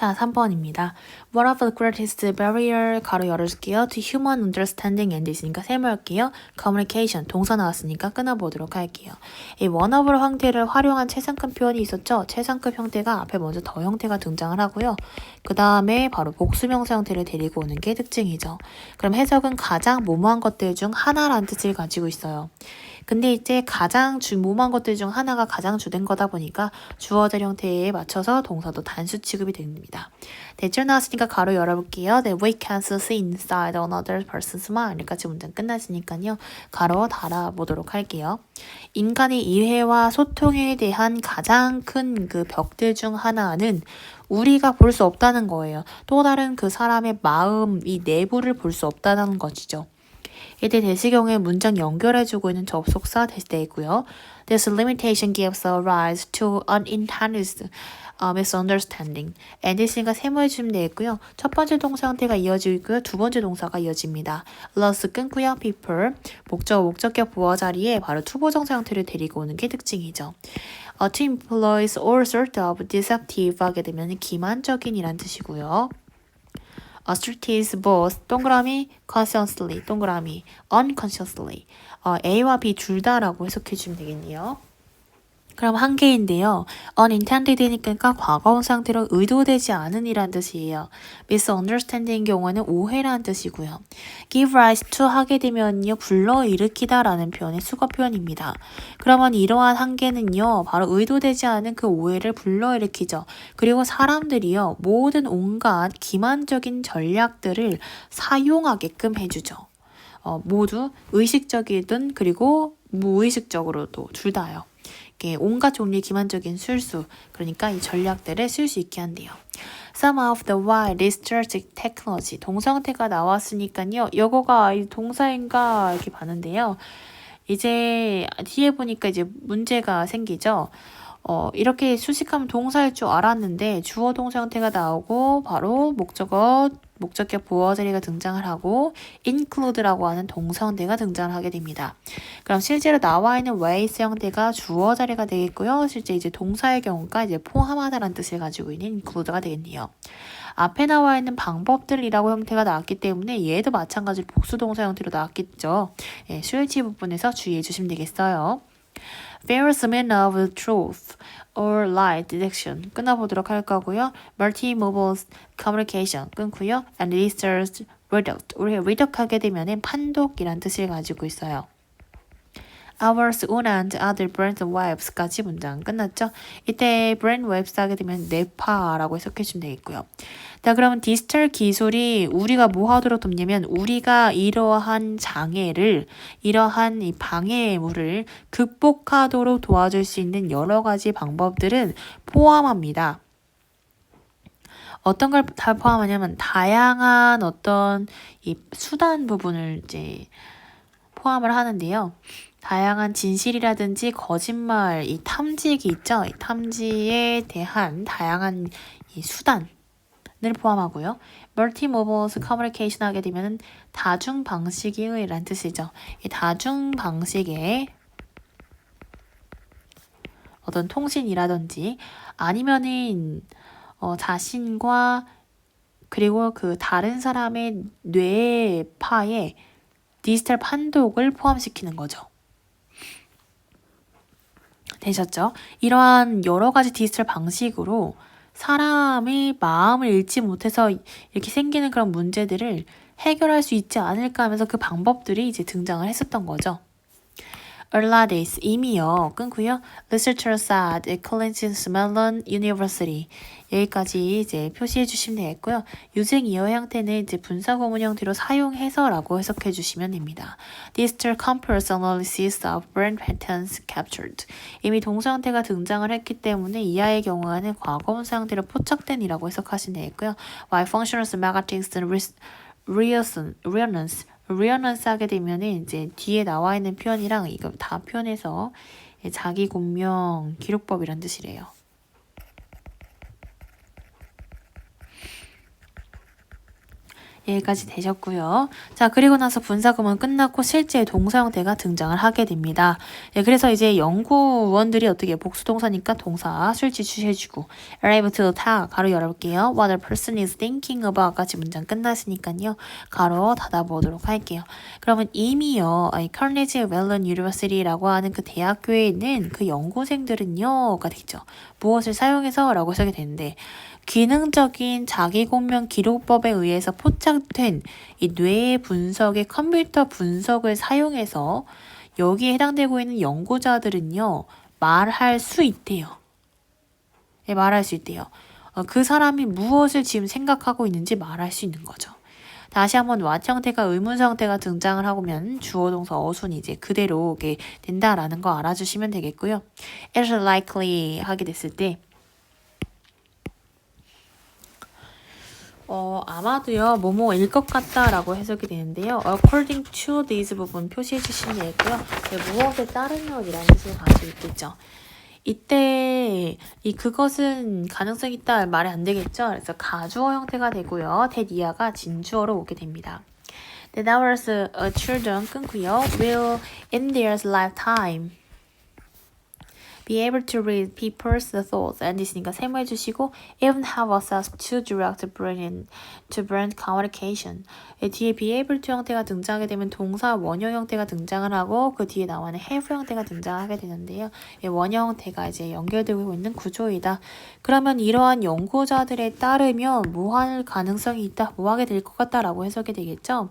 자, 3번입니다. One of the greatest barrier 가로 열어줄게요. To human understanding and is니까 세모할게요. communication 동사 나왔으니까 끊어보도록 할게요. 이 of의 형태를 활용한 최상급 표현이 있었죠. 최상급 형태가 앞에 먼저 더 형태가 등장을 하고요. 그 다음에 바로 복수명사 형태를 데리고 오는 게 특징이죠. 그럼 해석은 가장 모모한 것들 중 하나라는 뜻을 가지고 있어요. 근데 이제 가장 주, 모모한 것들 중 하나가 가장 주된 거다 보니까 주어질 형태에 맞춰서 동사도 단수 취급이 됩니다. 대절 나왔으니까 가로 열어볼게요. 네, we can see inside another person's mind. 여기까지 문장 끝났으니까요. 가로 달아보도록 할게요. 인간의 이해와 소통에 대한 가장 큰 그 벽들 중 하나는 우리가 볼 수 없다는 거예요. 또 다른 그 사람의 마음, 이 내부를 볼 수 없다는 것이죠. 이때 대시경에 문장 연결해주고 있는 접속사 대시되고요. This limitation gives rise to unintended uh, misunderstanding. andis가 세모해주면 되겠고요. 첫 번째 동사 형태가 이어지고 있고요. 두 번째 동사가 이어집니다. loss 끊고요. people 목적 목적격 보어 자리에 바로 투보 정사 형태를 데리고 오는 게 특징이죠. to employs all sort of deceptive 하게 되면 기만적인이란 뜻이고요. Assertive both 동그라미 consciously 동그라미 unconsciously 어, A와 B 둘 다라고 해석해 주면 되겠네요. 그럼 한 개인데요. unintended니까 과거운 상태로 의도되지 않은 이란 뜻이에요. misunderstanding 경우에는 오해라는 뜻이고요. give rise to 하게 되면요. 불러일으키다라는 표현의 수거 표현입니다. 그러면 이러한 한계는요. 바로 의도되지 않은 그 오해를 불러일으키죠. 그리고 사람들이요. 모든 온갖 기만적인 전략들을 사용하게끔 해주죠. 어, 모두 의식적이든 그리고 무의식적으로도 둘 다요. 이렇게 온갖 종류의 기만적인 술수, 그러니까 이 전략들을 쓸 수 있게 한대요. Some of the wide research technology 동사형태가 나왔으니까요. 요거가 동사인가 이렇게 봤는데요. 이제 뒤에 보니까 이제 문제가 생기죠. 어, 이렇게 수식하면 동사일 줄 알았는데 주어 동사 형태가 나오고 바로 목적어 목적격 보어 자리가 등장을 하고 include라고 하는 동사 형태가 등장을 하게 됩니다. 그럼 실제로 나와 있는 ways 형태가 주어 자리가 되겠고요. 실제 이제 동사의 경우가 이제 포함하다라는 뜻을 가지고 있는 include가 되겠네요. 앞에 나와 있는 방법들이라고 형태가 나왔기 때문에 얘도 마찬가지로 복수 동사 형태로 나왔겠죠. 예, 수일치 부분에서 주의해 주시면 되겠어요. Various men of truth or lie detection 끊어보도록 할 거고요. Multimodal communication 끊고요. And research reduct 우리 reduct 하게 되면은 판독이란 뜻을 가지고 있어요. Ours, own and other brand webs까지 문장 끝났죠? 이때 brand webs 하게 되면 네파라고 해석해 주면 되겠고요. 자, 그러면 디지털 기술이 우리가 뭐 하도록 돕냐면 우리가 이러한 장애를, 이러한 이 방해물을 극복하도록 도와줄 수 있는 여러 가지 방법들은 포함합니다. 어떤 걸 다 포함하냐면 다양한 어떤 이 수단 부분을 이제 포함을 하는데요. 다양한 진실이라든지 거짓말, 이 탐지기 있죠? 이 탐지에 대한 다양한 이 수단을 포함하고요. 멀티모버스 커뮤니케이션 하게 되면 다중 방식의 라는 뜻이죠. 이 다중 방식의 어떤 통신이라든지 아니면은 어, 자신과 그리고 그 다른 사람의 뇌파에 디지털 판독을 포함시키는 거죠. 되셨죠? 이러한 여러 가지 디지털 방식으로 사람의 마음을 읽지 못해서 이렇게 생기는 그런 문제들을 해결할 수 있지 않을까 하면서 그 방법들이 이제 등장을 했었던 거죠. Erladis 이미요 끊고요. Researchers at Clinton Mellon University 여기까지 이제 표시해 주시면 되겠고요. 유생 이어 형태는 이제 분사 구문 형태로 사용해서라고 해석해 주시면 됩니다. Digital Compass Analysis of Brain Patterns Captured 이미 동사 형태가 등장을 했기 때문에 이하의 경우에는 과거 분사 형태로 포착된이라고 해석하시면 되겠고요. While functions, mathematics, reasonance 리어넌스 하게 되면은 이제 뒤에 나와 있는 표현이랑 이거 다 표현해서 자기 공명 기록법이란 뜻이래요. 여기까지 되셨고요. 자, 그리고 나서 분사구문 끝났고 실제 동사 형태가 등장을 하게 됩니다. 예, 그래서 이제 연구원들이 어떻게 복수동사니까 동사 술지 취해주고 arrive to 다 가로 열어볼게요. What a person is thinking about까지 문장 끝났으니까요. 가로 닫아보도록 할게요. 그러면 이미요. 이 카네지 웰런 유니버시티라고 하는 그 대학교에 있는 그 연구생들은요가 되죠. 무엇을 사용해서 라고 써게 되는데 기능적인 자기공명 기록법에 의해서 포착된 이뇌 분석의 컴퓨터 분석을 사용해서 여기에 해당되고 있는 연구자들은요, 말할 수 있대요. 예, 말할 수 있대요. 어, 그 사람이 무엇을 지금 생각하고 있는지 말할 수 있는 거죠. 다시 한번 what 형태가 의문사 형태가 등장을 하면 주어 동사 어순이 이제 그대로 오게 된다라는 거 알아주시면 되겠고요. It's likely 하게 됐을 때 어, 아마도요, 뭐뭐일 것 같다라고 해석이 되는데요. according to these 부분 표시해 주시면 되고요. 네, 무엇에 따르면 이라는 뜻을 가지고 있겠죠. 이때 이 그것은 가능성 있다 말이 안 되겠죠. 그래서 가주어 형태가 되고요. 대니아가 진주어로 오게 됩니다. The hours uh, children 끊고요. will in their lifetime be able to read people's thoughts and 있으니까 세모해 주시고 even have access to direct brain to brain communication 이 뒤에 be able to 형태가 등장하게 되면 동사 원형 형태가 등장을 하고 그 뒤에 나와는 have 형태가 등장하게 되는데요. 이 원형 형태가 이제 연결되고 있는 구조이다. 그러면 이러한 연구자들에 따르면 뭐할 가능성이 있다, 뭐 하게 될 것 같다라고 해석이 되겠죠.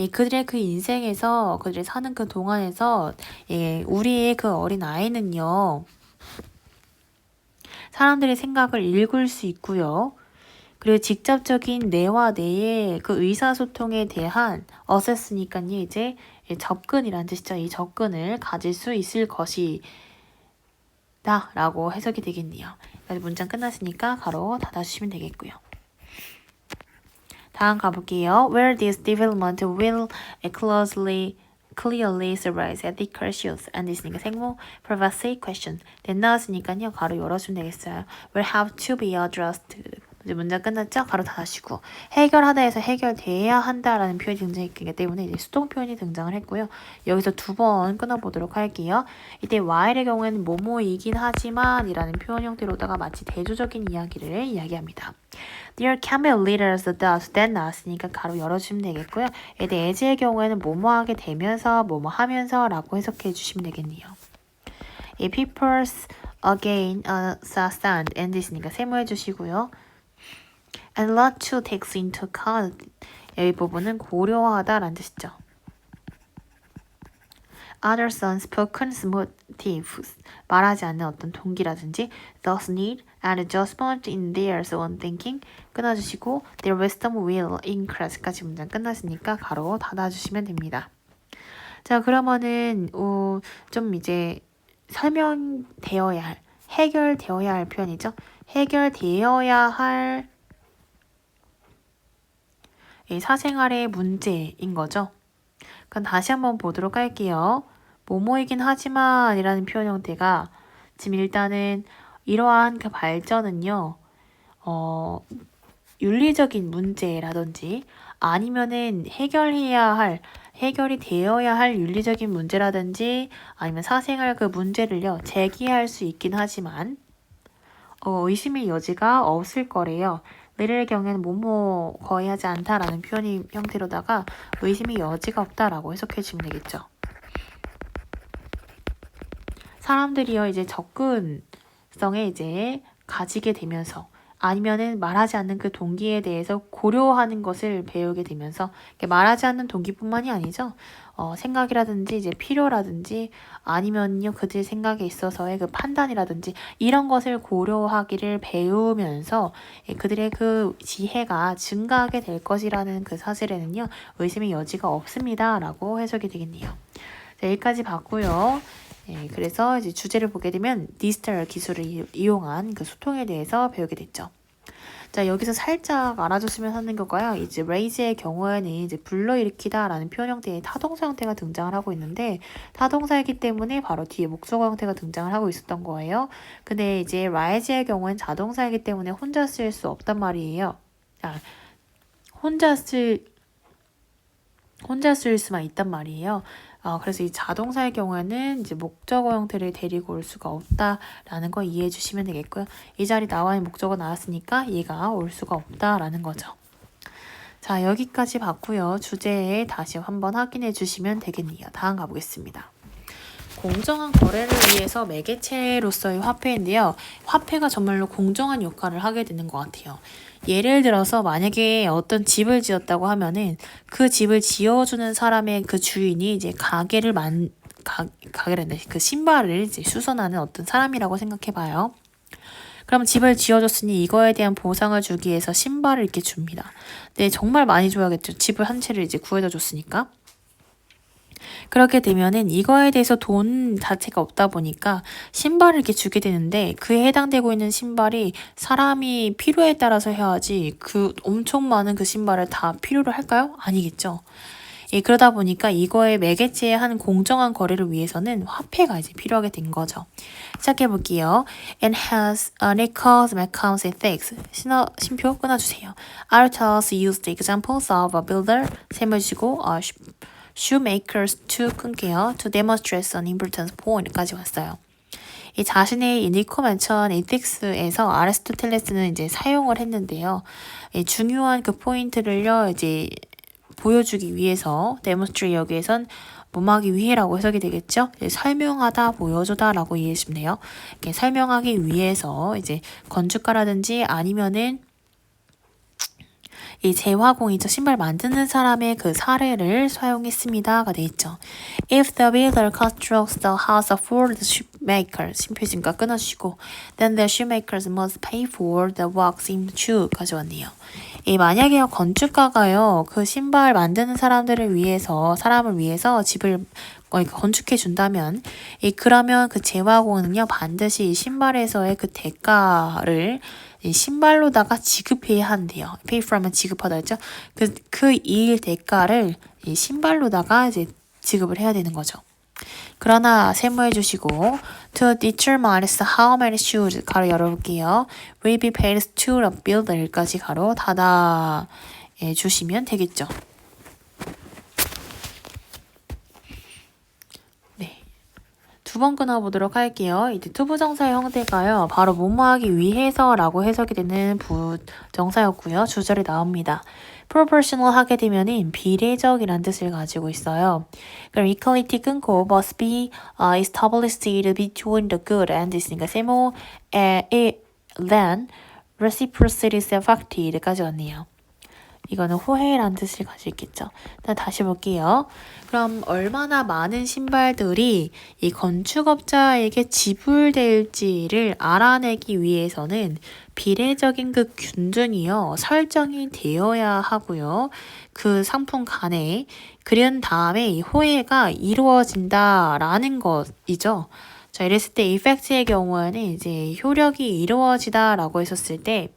예, 그들의 그 인생에서 그들이 사는 그 동안에서 예, 우리의 그 어린 아이는요. 사람들의 생각을 읽을 수 있고요. 그리고 직접적인 뇌와 뇌의 그 의사소통에 대한 어세스니까요. 이제 접근이란 뜻이죠. 이 접근을 가질 수 있을 것이다 라고 해석이 되겠네요. 문장 끝났으니까 가로 닫아주시면 되겠고요. 다음 가볼게요. Where this development will closely clearly surprise ethical issues and 있으니까 생모 privacy question 된 나왔으니까요. 가로 열어주면 되겠어요. will have to be addressed 이제 문장 끝났죠? 가로 닫으시고 해결하다 해서 해결돼야 한다라는 표현이 등장했기 때문에 이제 수동 표현이 등장을 했고요. 여기서 두 번 끊어보도록 할게요. 이때 while의 경우에는 뭐뭐이긴 하지만 이라는 표현 형태로다가 마치 대조적인 이야기를 이야기합니다. There can be leaders that then 나왔으니까 가로 열어주시면 되겠고요. 이때 as의 경우에는 뭐뭐하게 되면서 뭐뭐 하면서 라고 해석해 주시면 되겠네요. 이 people's again uh, stand and 있으니까 세모해 주시고요. And lot to takes into account 이 부분은 고려하다라는 뜻이죠. Others unspoken motives 말하지 않는 어떤 동기라든지 thus need an adjustment in their own thinking 끊어주시고 their wisdom will increase까지 문장 끝났으니까 가로 닫아주시면 됩니다. 자 그러면은 어, 좀 이제 설명되어야 할 해결되어야 할 표현이죠. 해결되어야 할 사생활의 문제인 거죠. 그럼 다시 한번 보도록 할게요. 뭐뭐이긴 하지만 이라는 표현 형태가 지금 일단은 이러한 그 발전은요, 어, 윤리적인 문제라든지 아니면은 해결해야 할, 해결이 되어야 할 윤리적인 문제라든지 아니면 사생활 그 문제를요, 제기할 수 있긴 하지만, 어, 의심의 여지가 없을 거래요. 내릴 경우에는 뭐뭐 거의 하지 않다라는 표현이 형태로다가 의심의 여지가 없다라고 해석해 주면 되겠죠. 사람들이요 이제 접근성에 이제 가지게 되면서 아니면은 말하지 않는 그 동기에 대해서 고려하는 것을 배우게 되면서 말하지 않는 동기뿐만이 아니죠. 어, 생각이라든지 이제 필요라든지 아니면요 그들 생각에 있어서의 그 판단이라든지 이런 것을 고려하기를 배우면서 예, 그들의 그 지혜가 증가하게 될 것이라는 그 사실에는요 의심의 여지가 없습니다라고 해석이 되겠네요. 자, 여기까지 봤고요. 예, 그래서 이제 주제를 보게 되면 디지털 기술을 이용한 그 소통에 대해서 배우게 됐죠. 자, 여기서 살짝 알아줬으면 하는 거가요. 이제 raise의 경우에는 이제 불러일으키다라는 표현 형태의 타동사 형태가 등장을 하고 있는데 타동사이기 때문에 바로 뒤에 목적어 형태가 등장을 하고 있었던 거예요. 근데 이제 rise의 경우엔 자동사이기 때문에 혼자 쓸 수 없단 말이에요. 자, 혼자 쓸 혼자 쓸 수만 있단 말이에요. 어, 그래서 이 자동사의 경우에는 이제 목적어 형태를 데리고 올 수가 없다라는 거 이해해 주시면 되겠고요. 이 자리 나와 있는 목적어 나왔으니까 얘가 올 수가 없다라는 거죠. 자, 여기까지 봤고요. 주제에 다시 한번 확인해 주시면 되겠네요. 다음 가보겠습니다. 공정한 거래를 위해서 매개체로서의 화폐인데요. 화폐가 정말로 공정한 역할을 하게 되는 것 같아요. 예를 들어서 만약에 어떤 집을 지었다고 하면은 그 집을 지어주는 사람의 그 주인이 이제 가게를 만 가, 가게란다. 그 신발을 이제 수선하는 어떤 사람이라고 생각해 봐요. 그럼 집을 지어줬으니 이거에 대한 보상을 주기 위해서 신발을 이렇게 줍니다. 네, 정말 많이 줘야겠죠. 집을 한 채를 이제 구해다 줬으니까. 그렇게 되면은 이거에 대해서 돈 자체가 없다 보니까 신발을 이렇게 주게 되는데 그에 해당되고 있는 신발이 사람이 필요에 따라서 해야지 그 엄청 많은 그 신발을 다 필요로 할까요? 아니겠죠. 예, 그러다 보니까 이거의 매개체의 한 공정한 거래를 위해서는 화폐가 이제 필요하게 된 거죠. 시작해 볼게요. And has a nickels, accounts, and things. 신어, 심표 끊어주세요. I'll us use the examples of a builder. 주고 어, shoemakers to 끊게요. to demonstrate an important point까지 왔어요. 이 자신의 이 니코 맨천 이틱스에서 아리스토텔레스는 이제 사용을 했는데요. 이 중요한 그 포인트를요, 이제 보여주기 위해서 demonstrate 여기에선 뭐하기 위해라고 해석이 되겠죠? 설명하다, 보여주다라고 이해하시면 돼요. 이렇게 설명하기 위해서 이제 건축가라든지 아니면은 이 재화공이죠. 신발 만드는 사람의 그 사례를 사용했습니다가 돼 있죠. If the builder constructs the house for the shoemaker, 심표진과 끊어주시고 then the shoemakers must pay for the works in shoe 가져왔네요. 이 만약에 건축가가요 그 신발 만드는 사람들을 위해서 사람을 위해서 집을 건축해 준다면 이 그러면 그 재화공은요 반드시 신발에서의 그 대가를 신발로다가 지급해야 한대요. pay from은 지급하다 했죠. 그, 그 일 대가를 이 신발로다가 이제 지급을 해야 되는 거죠. 그러나 세무해 주시고 to determine how many shoes 가로 열어볼게요. will be paid to the builder까지 가로 닫아 예, 주시면 되겠죠. 두 번 끊어보도록 할게요. 이제 투부정사의 형태가요. 바로 뭐뭐하기 위해서 라고 해석이 되는 부정사였고요. 주절이 나옵니다. proportional 하게 되면은 비례적이란 뜻을 가지고 있어요. 그럼 equality 끊고 must be uh, established between the good and 있으니까 세모 e then reciprocity is effected까지 왔네요. 이거는 호해란 뜻을 가지고 있겠죠. 다시 볼게요. 그럼 얼마나 많은 신발들이 이 건축업자에게 지불될지를 알아내기 위해서는 비례적인 그 균등이요 설정이 되어야 하고요. 그 상품 간에 그런 다음에 이 호해가 이루어진다라는 것이죠. 자, 이랬을 때 이펙트의 경우에는 이제 효력이 이루어지다라고 했었을 때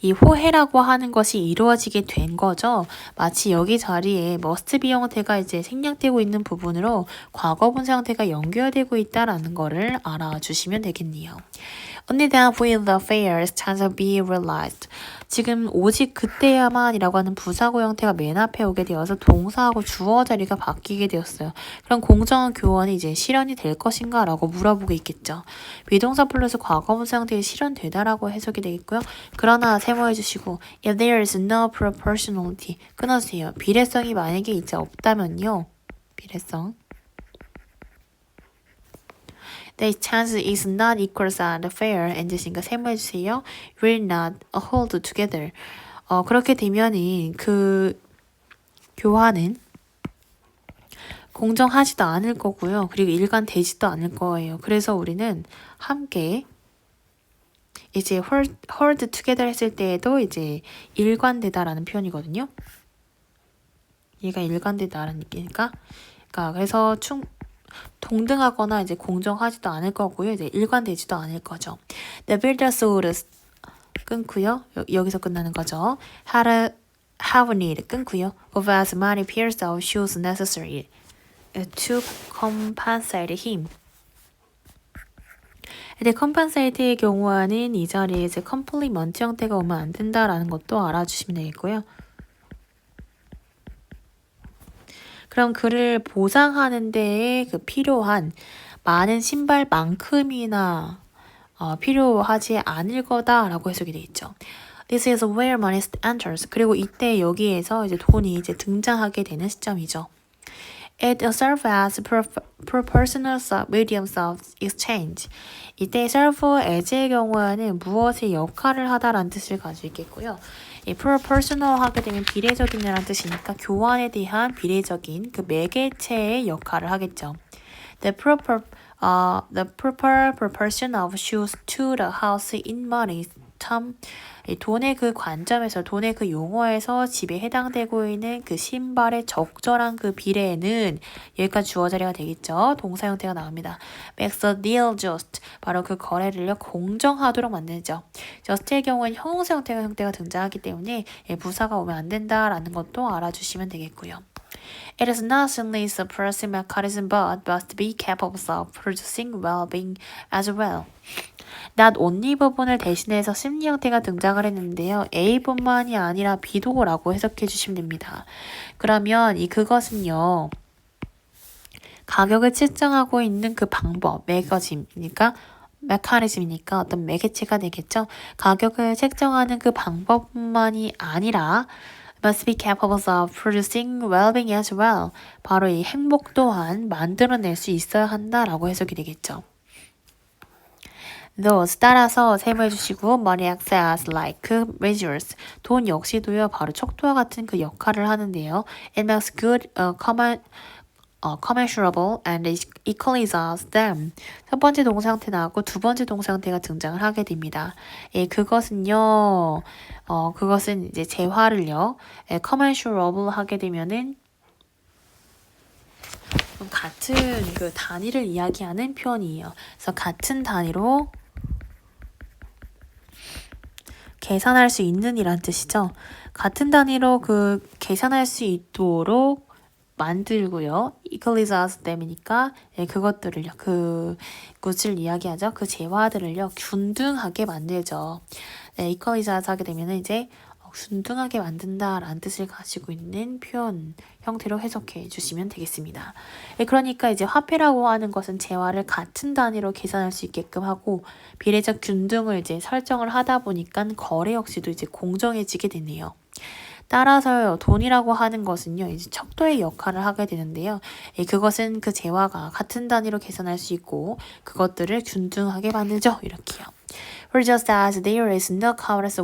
이 호해라고 하는 것이 이루어지게 된 거죠. 마치 여기 자리에 must be 형태가 이제 생략되고 있는 부분으로 과거 분사 형태가 연결되고 있다라는 거를 알아주시면 되겠네요. Only then will the affairs chance be realized. 지금 오직 그때야만이라고 하는 부사고 형태가 맨 앞에 오게 되어서 동사하고 주어 자리가 바뀌게 되었어요. 그럼 공정한 교원이 이제 실현이 될 것인가 라고 물어보고 있겠죠. 비동사 플러스 과거분사 형태가 실현되다라고 해석이 되겠고요. 그러나 세모해 주시고 if there is no proportionality 끊어주세요. 비례성이 만약에 이제 없다면요. 비례성 The chance is not equals and fair. 엔지신가 세모해주세요. Will not hold together. 어, 그렇게 되면은 그 교환은 공정하지도 않을 거고요. 그리고 일관되지도 않을 거예요. 그래서 우리는 함께 이제 hold, hold together 했을 때에도 이제 일관되다라는 표현이거든요. 얘가 일관되다라는 얘기니까. 그러니까 그래서 충 동등하거나 이제 공정하지도 않을 거고요. 이제 일관되지도 않을 거죠. The builder's 끊고요. 여, 기서 끝나는 거죠. How have need 끊고요. Of as many pairs of shoes necessary to compensate him. 이제 compensate의 경우에는 이 자리에 이제 complement 형태가 오면 안 된다라는 것도 알아주시면 되겠고요. 그럼 그를 보상하는 데에 그 필요한 많은 신발만큼이나 어, 필요하지 않을 거다라고 해석이 돼 있죠. This is where money enters. 그리고 이때 여기에서 이제 돈이 이제 등장하게 되는 시점이죠. It serves as pro- proportional mediums of exchange. 이때 serve as의 경우에는 무엇의 역할을 하다라는 뜻을 가지고 있겠고요. 이 proportional 하게 되면 비례적인이라는 뜻이니까 교환에 대한 비례적인 그 매개체의 역할을 하겠죠. The proper uh, the proper proportion of shoes to the house in money 참이 돈의 그 관점에서 돈의 그 용어에서 집에 해당되고 있는 그 신발의 적절한 그 비례는 여기까지 주어 자리가 되겠죠. 동사 형태가 나옵니다. makes a deal just 바로 그 거래를요 공정하도록 만들죠. just의 경우는 형용사 형태가 형태가 등장하기 때문에 예, 부사가 오면 안 된다라는 것도 알아주시면 되겠고요. It is not only suppressing mechanism but must be capable of producing well-being as well. not only 부분을 대신해서 심리 형태가 등장을 했는데요. A뿐만이 아니라 B도라고 해석해 주시면 됩니다. 그러면 이 그것은요. 가격을 측정하고 있는 그 방법, 매거짐이니까 메커니즘이니까 어떤 매개체가 되겠죠. 가격을 책정하는 그 방법뿐만이 아니라 must be capable of producing well-being as well. 바로 이 행복 또한 만들어낼 수 있어야 한다라고 해석이 되겠죠. those 따라서 세모해 주시고 money acts as like measures 돈 역시도요 바로 척도와 같은 그 역할을 하는데요 it makes good uh, common 어, commensurable and equalizes them. 첫 번째 동사 형태 나왔고 두 번째 동사 형태가 등장을 하게 됩니다. 예, 그것은요, 어, 그것은 이제 재화를요, 예, commensurable 하게 되면은 같은 그 단위를 이야기하는 표현이에요. 그래서 같은 단위로 계산할 수 있는 이란 뜻이죠. 같은 단위로 그 계산할 수 있도록 만들고요. equalize them이니까 예, 그것들을요. 그 것을 이야기하죠. 그 재화들을요. 균등하게 만들죠. 네, equalize 하게 되면 이제 균등하게 만든다라는 뜻을 가지고 있는 표현 형태로 해석해 주시면 되겠습니다. 예, 그러니까 이제 화폐라고 하는 것은 재화를 같은 단위로 계산할 수 있게끔 하고 비례적 균등을 이제 설정을 하다 보니까 거래 역시도 이제 공정해지게 되네요. 따라서요, 돈이라고 하는 것은요, 이제 척도의 역할을 하게 되는데요. 예, 그것은 그 재화가 같은 단위로 계산할 수 있고, 그것들을 균등하게 만들죠. 이렇게요. For just as there is no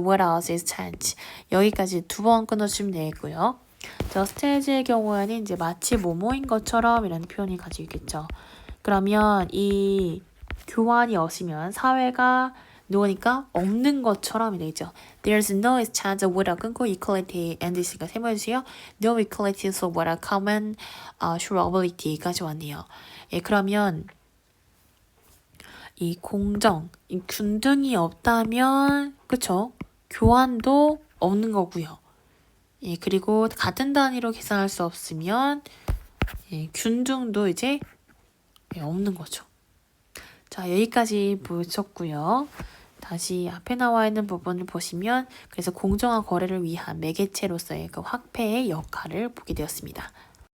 what else is change. 여기까지 두 번 끊어주시면 되겠고요. just as의 경우에는 이제 마치 뭐뭐인 것처럼 이라는 표현이 가지고 있겠죠. 그러면 이 교환이 없으면 사회가 누우니까 없는 것처럼 되죠. There's no exchange without 끊고 equality and is가 세모해주세요. No equality so without common uh, surability까지 왔네요. 예, 그러면 이 공정, 이 균등이 없다면 그쵸? 교환도 없는 거고요. 예, 그리고 같은 단위로 계산할 수 없으면 예, 균등도 이제 예, 없는 거죠. 자, 여기까지 보셨고요. 다시 앞에 나와 있는 부분을 보시면 그래서 공정한 거래를 위한 매개체로서의 그 화폐의 역할을 보게 되었습니다.